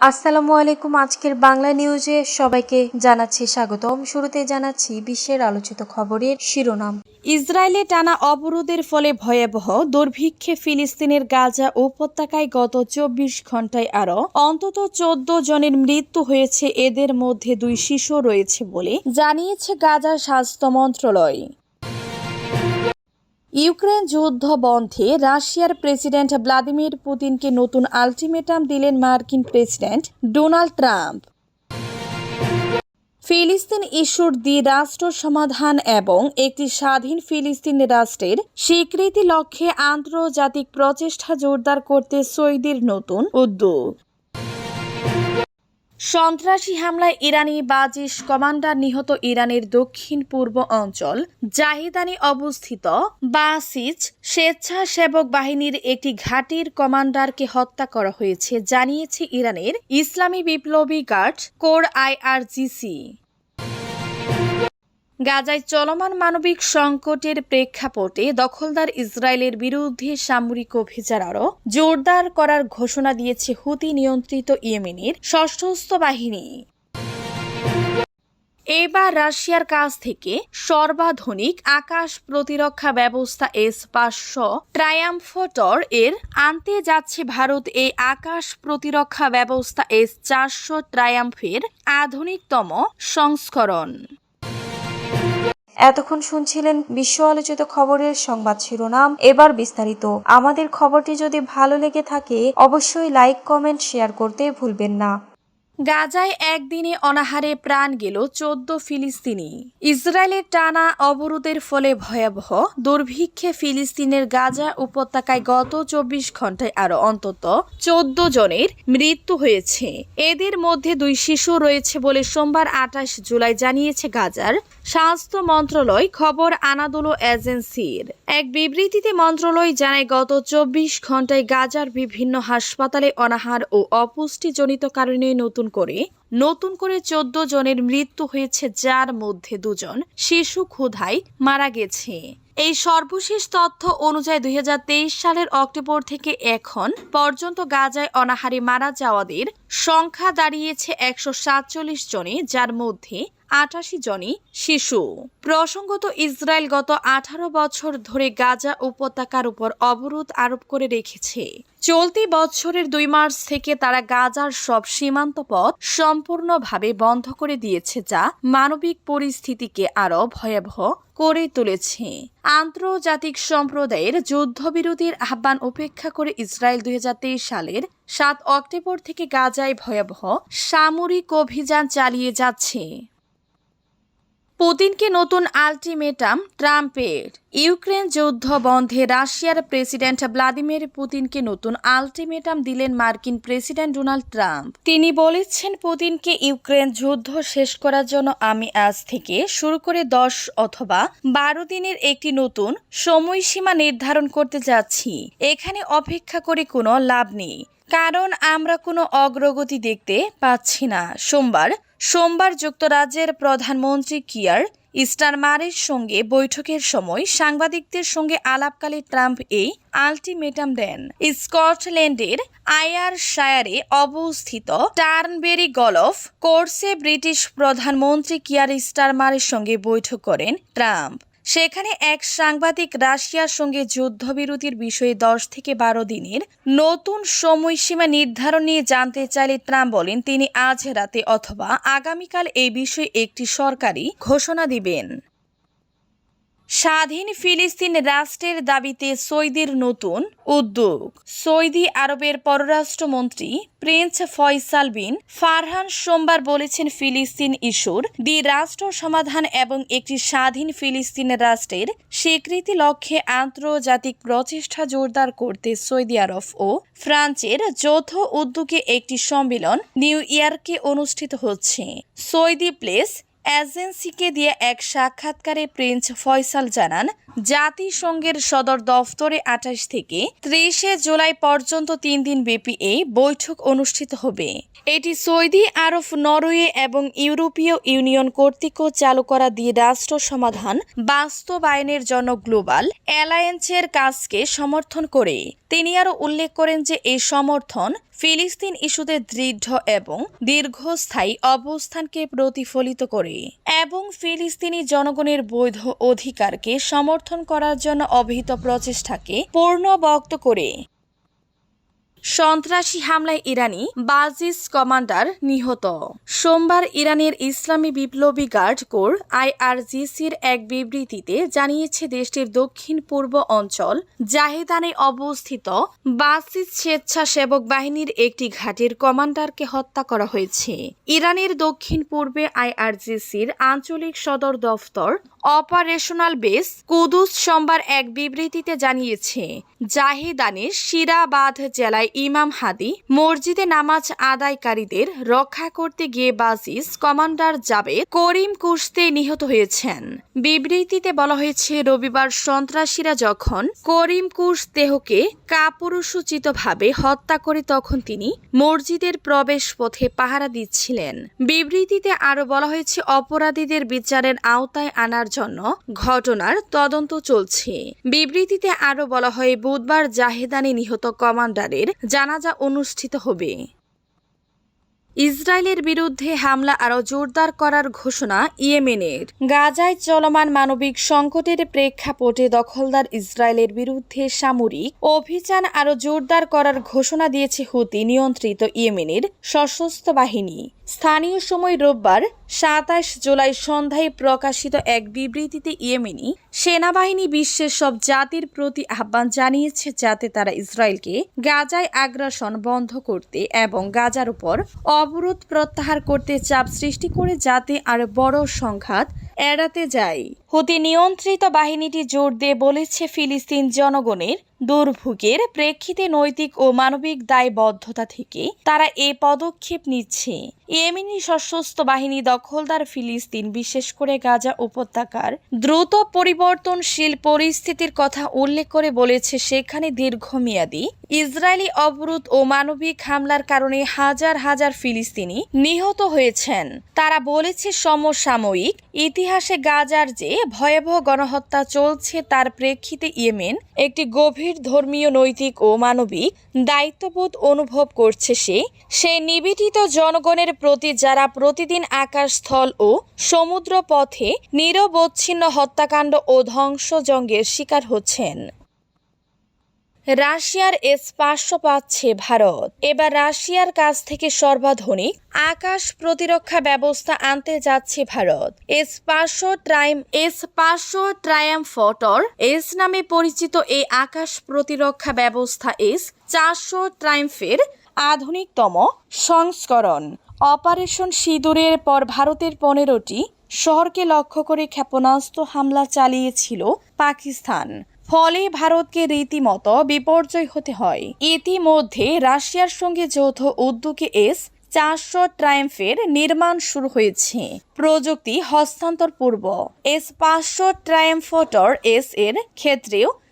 আসসালামু আলাইকুম। আজকের বাংলা নিউজে সবাইকে জানাচ্ছি স্বাগতম। শুরুতে জানাচ্ছি বিশ্বের আলোচিত খবরের শিরোনাম। ইসরায়েলে টানা অবরোধের ফলে ভয়াবহ দুর্ভিক্ষে ফিলিস্তিনের গাজা উপত্যকায় গত চব্বিশ ঘন্টায় আরও অন্তত চোদ্দ জনের মৃত্যু হয়েছে। এদের মধ্যে দুই শিশু রয়েছে বলে জানিয়েছে গাজার স্বাস্থ্য মন্ত্রণালয়। ইউক্রেন যুদ্ধ বন্ধে রাশিয়ার প্রেসিডেন্ট ভ্লাদিমির পুতিনকে নতুন আলটিমেটাম দিলেন মার্কিন প্রেসিডেন্ট ডোনাল্ড ট্রাম্প। ফিলিস্তিন ইস্যুর দ্বিরাষ্ট্র সমাধান এবং একটি স্বাধীন ফিলিস্তিন রাষ্ট্রের স্বীকৃতি লক্ষ্যে আন্তর্জাতিক প্রচেষ্টা জোরদার করতে সৌদির নতুন উদ্যোগ। সন্ত্রাসী হামলায় ইরানি বাজিশ কমান্ডার নিহত ইরানের দক্ষিণ পূর্ব অঞ্চল জাহিদানি অবস্থিত বাসিজ স্বেচ্ছাসেবক বাহিনীর একটি ঘাটির কমান্ডারকে হত্যা করা হয়েছে, জানিয়েছে ইরানের ইসলামী বিপ্লবী গার্ড, কোর আইআরজিসি। গাজায় চলমান মানবিক সংকটের প্রেক্ষাপটে দখলদার ইসরায়েলের বিরুদ্ধে সামরিক অভিযান আরও জোরদার করার ঘোষণা দিয়েছে হুতি নিয়ন্ত্রিত ইয়েমেনের সশস্ত্র বাহিনী। এবার রাশিয়ার কাছ থেকে সর্বাধুনিক আকাশ প্রতিরক্ষা ব্যবস্থা এস পাঁচশো ট্রায়াম্ফোটর এর আনতে যাচ্ছে ভারত। এই আকাশ প্রতিরক্ষা ব্যবস্থা এস চারশো ট্রায়াম্ফের আধুনিকতম সংস্করণ। এতক্ষণ শুনছিলেন বিশ্ব আলোচিত খবরের সংবাদ শিরোনাম। এবার বিস্তারিত। আমাদের খবরটি যদি ভালো লেগে থাকে, অবশ্যই লাইক, কমেন্ট, শেয়ার করতে ভুলবেন না। গাজায় একদিনে অনাহারে প্রাণ গেল চোদ্দ ফিলিস্তিনি। ইসরায়েলের টানা অবরোধের ফলে ভয়াবহ দুর্ভিক্ষে ফিলিস্তিনের গাজা উপত্যকায় গত চব্বিশ ঘন্টায় আরও অন্তত চোদ্দ জনের মৃত্যু হয়েছে। এদের মধ্যে দুই শিশু রয়েছে বলে সোমবার আঠাশ জুলাই জানিয়েছে গাজার স্বাস্থ্য মন্ত্রণালয় খবর আনাদোলো এজেন্সির। এক বিবৃতিতে মন্ত্রণালয় জানায়, গত চব্বিশ ঘন্টায় গাজার বিভিন্ন হাসপাতালে অনাহার ও অপুষ্টিজনিত কারণে নতুন করে নতুন করে চোদ্দ জনের মৃত্যু হয়েছে, যার মধ্যে দুজন শিশু ক্ষুধায় মারা গেছে। এই সর্বশেষ তথ্য অনুযায়ী দুই হাজার তেইশ সালের অক্টোবর থেকে এখন পর্যন্ত গাজায় অনাহারে মারা যাওয়াদের সংখ্যা দাঁড়িয়েছে একশো সাতচল্লিশ জনে, যার মধ্যে আটাশি জনই শিশু। প্রসঙ্গত, ইসরায়েল গত আঠারো বছর ধরে গাজা উপত্যকার উপর অবরোধ আরোপ করে রেখেছে। চলতি বছরের দুই মার্চ থেকে তারা গাজার সব সীমান্ত পথ সম্পূর্ণভাবে বন্ধ করে দিয়েছে যা মানবিক পরিস্থিতিকে আরও ভয়াবহ করে তুলেছে। আন্তর্জাতিক সম্প্রদায়ের যুদ্ধবিরতির আহ্বান উপেক্ষা করে ইসরায়েল দুই হাজার তেইশ সালের সাত অক্টোবর থেকে গাজায় ভয়াবহ সামরিক অভিযান চালিয়ে যাচ্ছে। পুতিনকে নতুন আলটিমেটাম ট্রাম্পের। ইউক্রেন যুদ্ধ বন্ধে রাশিয়ার প্রেসিডেন্ট ভ্লাদিমির পুতিনকে নতুন আলটিমেটাম দিলেন মার্কিন প্রেসিডেন্ট ডোনাল্ড ট্রাম্প। তিনি বলেছেন, পুতিনকে ইউক্রেন যুদ্ধ শেষ করার জন্য আমি আজ থেকে শুরু করে দশ অথবা বারো দিনের একটি নতুন সময়সীমা নির্ধারণ করতে যাচ্ছি। এখানে অপেক্ষা করে কোনো লাভ নেই। কারণ আমরা কোনো অগ্রগতি দেখতে পাচ্ছি না। সোমবার সোমবার যুক্তরাজ্যের প্রধানমন্ত্রী কিয়ার ইস্টারমারের সঙ্গে বৈঠকের সময় সাংবাদিকদের সঙ্গে আলাপকালে ট্রাম্প এই আলটিমেটাম দেন। স্কটল্যান্ডের আয়ার শায়ারে অবস্থিত টার্নবেরি গলফ কোর্সে ব্রিটিশ প্রধানমন্ত্রী কিয়ার স্টারমারের সঙ্গে বৈঠক করেন ট্রাম্প। সেখানে এক সাংবাদিক রাশিয়ার সঙ্গে যুদ্ধবিরতির বিষয়ে দশ থেকে বারো দিনের নতুন সময়সীমা নির্ধারণ নিয়ে জানতে চাইলে ট্রাম্প বলেন, তিনি আজ রাতে অথবা আগামীকাল এই বিষয়ে একটি সরকারি ঘোষণা দিবেন। স্বাধীন ফিলিস্তিন রাষ্ট্রের দাবিতে সৌদির নতুন উদ্যোগ। সৌদি আরবের পররাষ্ট্রমন্ত্রী প্রিন্স ফয়সাল বিন ফারহান সোমবার বলেছেন, ফিলিস্তিন ইস্যুর দ্বি রাষ্ট্র সমাধান এবং একটি স্বাধীন ফিলিস্তিন রাষ্ট্রের স্বীকৃতি লক্ষ্যে আন্তর্জাতিক প্রচেষ্টা জোরদার করতে সৌদি আরব ও ফ্রান্সের যৌথ উদ্যোগে একটি সম্মেলন নিউ ইয়র্কে অনুষ্ঠিত হচ্ছে। সৌদি প্লেস এজেন্সিকে দিয়ে এক সাক্ষাৎকারে প্রিন্স ফয়সাল জানান, জাতিসংঘের সদর দফতরে আঠাশ থেকে ত্রিশে জুলাই পর্যন্ত তিন দিন ব্যাপী এই বৈঠক অনুষ্ঠিত হবে। এটি সৌদি আরব, নরওয়ে এবং ইউরোপীয় ইউনিয়ন কর্তৃক চালু করা দ্বি রাষ্ট্র সমাধান বাস্তবায়নের জন্য গ্লোবাল অ্যালায়েন্সের কাজকে সমর্থন করে। তিনি আরও উল্লেখ করেন যে এই সমর্থন ফিলিস্তিন ইস্যুতে দৃঢ় এবং দীর্ঘস্থায়ী অবস্থানকে প্রতিফলিত করে এবং ফিলিস্তিনি জনগণের বৈধ অধিকারকে সমর্থন করার জন্য অভিহিত প্রচেষ্টাকে পূর্ণবক্ত করে। সন্ত্রাসী হামলায় ইরানি বাজিস কমান্ডার নিহত। সোমবার ইরানের ইসলামী বিপ্লবী গার্ড কোর আইআরজিসির এক বিবৃতিতে জানিয়েছে দেশটির দক্ষিণ পূর্ব অঞ্চল জাহেদানে অবস্থিত বাসিস স্বেচ্ছাসেবক বাহিনীর একটি ঘাটের কমান্ডারকে হত্যা করা হয়েছে। ইরানের দক্ষিণ পূর্বে আইআরজিসির আঞ্চলিক সদর দফতর অপারেশনাল বেস কুদুস সোমবার এক বিবৃতিতে জানিয়েছে জাহিদানের শিরাবাদ জেলায় ইমাম হাদি মসজিদে নামাজ আদায়কারীদের রক্ষা করতে গিয়ে বাজিস কমান্ডার জাবেদ করিম কুশতে নিহত হয়েছেন। বিবৃতিতে বলা হয়েছে, রবিবার সন্ত্রাসীরা যখন করিম কুশ দেহকে কাপুরুষোচিতভাবে হত্যা করে তখন তিনি মসজিদের প্রবেশ পথে পাহারা দিচ্ছিলেন। বিবৃতিতে আরও বলা হয়েছে, অপরাধীদের বিচারের আওতায় আনার জন্য ঘটনার তদন্ত চলছে। বিবৃতিতে আরও বলা হয়, বুধবার জাহেদানি নিহত কমান্ডারের জানাজা অনুষ্ঠিত হবে। ইসরায়েলের বিরুদ্ধে হামলা আরও জোরদার করার ঘোষণা ইয়েমেনের। গাজায় চলমান মানবিক সংকটের প্রেক্ষাপটে দখলদার ইসরায়েলের বিরুদ্ধে সামরিক অভিযান আরও জোরদার করার ঘোষণা দিয়েছে হুতি নিয়ন্ত্রিত ইয়েমেনের সশস্ত্র বাহিনী। স্থানীয় সময় রোববার সাতাশ জুলাই সন্ধ্যায় প্রকাশিত এক বিবৃতিতে ইয়েমেনি সেনাবাহিনী বিশ্বের সব জাতির প্রতি আহ্বান জানিয়েছে যাতে তারা ইসরায়েলকে গাজায় আগ্রাসন বন্ধ করতে এবং গাজার উপর অবরোধ প্রত্যাহার করতে চাপ সৃষ্টি করে যাতে আর বড় সংঘাত এড়াতে যায়। হুতি নিয়ন্ত্রিত বাহিনীটি জোর দিয়ে বলেছে ফিলিস্তিন জনগণের দুর্ভোগের প্রেক্ষিতে নৈতিক ও মানবিক দায়বদ্ধতা থেকে তারা এ পদক্ষেপ নিচ্ছে। ইয়েমেনি সশস্ত্র বাহিনী দখলদার ফিলিস্তিন, বিশেষ করে গাজা উপত্যকার দ্রুত পরিবর্তনশীল পরিস্থিতির কথা উল্লেখ করে বলেছে সেখানে দীর্ঘমেয়াদী ইসরায়েলি অবরোধ ও মানবিক হামলার কারণে হাজার হাজার ফিলিস্তিনি নিহত হয়েছেন। তারা বলেছে সমসাময়িক ইতিহাসে গাজার যে ভয়াবহ গণহত্যা চলছে তার প্রেক্ষিতে ইয়েমেন একটি গভীর ধর্মীয়, নৈতিক ও মানবিক দায়িত্ববোধ অনুভব করছে সে। সেই নিবেদিত জনগণের প্রতি যারা প্রতিদিন আকাশ স্থল ও সমুদ্র পথে নিরবচ্ছিন্ন হত্যাকাণ্ড ও ধ্বংসজঙ্গের শিকার হচ্ছেন। রাশিয়ার এস পাঁচশো পাচ্ছে ভারত। এবার রাশিয়ার কাছ থেকে সর্বাধুনিক আকাশ প্রতিরক্ষা ব্যবস্থা আনতে যাচ্ছে ভারত। এস পাঁচশো ট্রাইম এস পাঁচশো ট্রায়ামফটর এস নামে পরিচিত এই আকাশ প্রতিরক্ষা ব্যবস্থা এস চারশো ট্রাইমফের আধুনিকতম সংস্করণ। অপারেশন সিঁদুরের পর ভারতের পনেরোটি শহরকে লক্ষ্য করে ক্ষেপণাস্ত্র হামলা চালিয়েছিল পাকিস্তান। ফলে ভারতকে রীতিমতো বিপর্যয় হতে হয়। ইতিমধ্যে রাশিয়ার সঙ্গে যৌথ উদ্যোগে এস চারশো ট্রায়াম্ফের নির্মাণ শুরু হয়েছে। প্রযুক্তি হস্তান্তর পূর্ব। এস পাঁচশো ট্রায়াম্ফটর এস এর ক্ষেত্রেও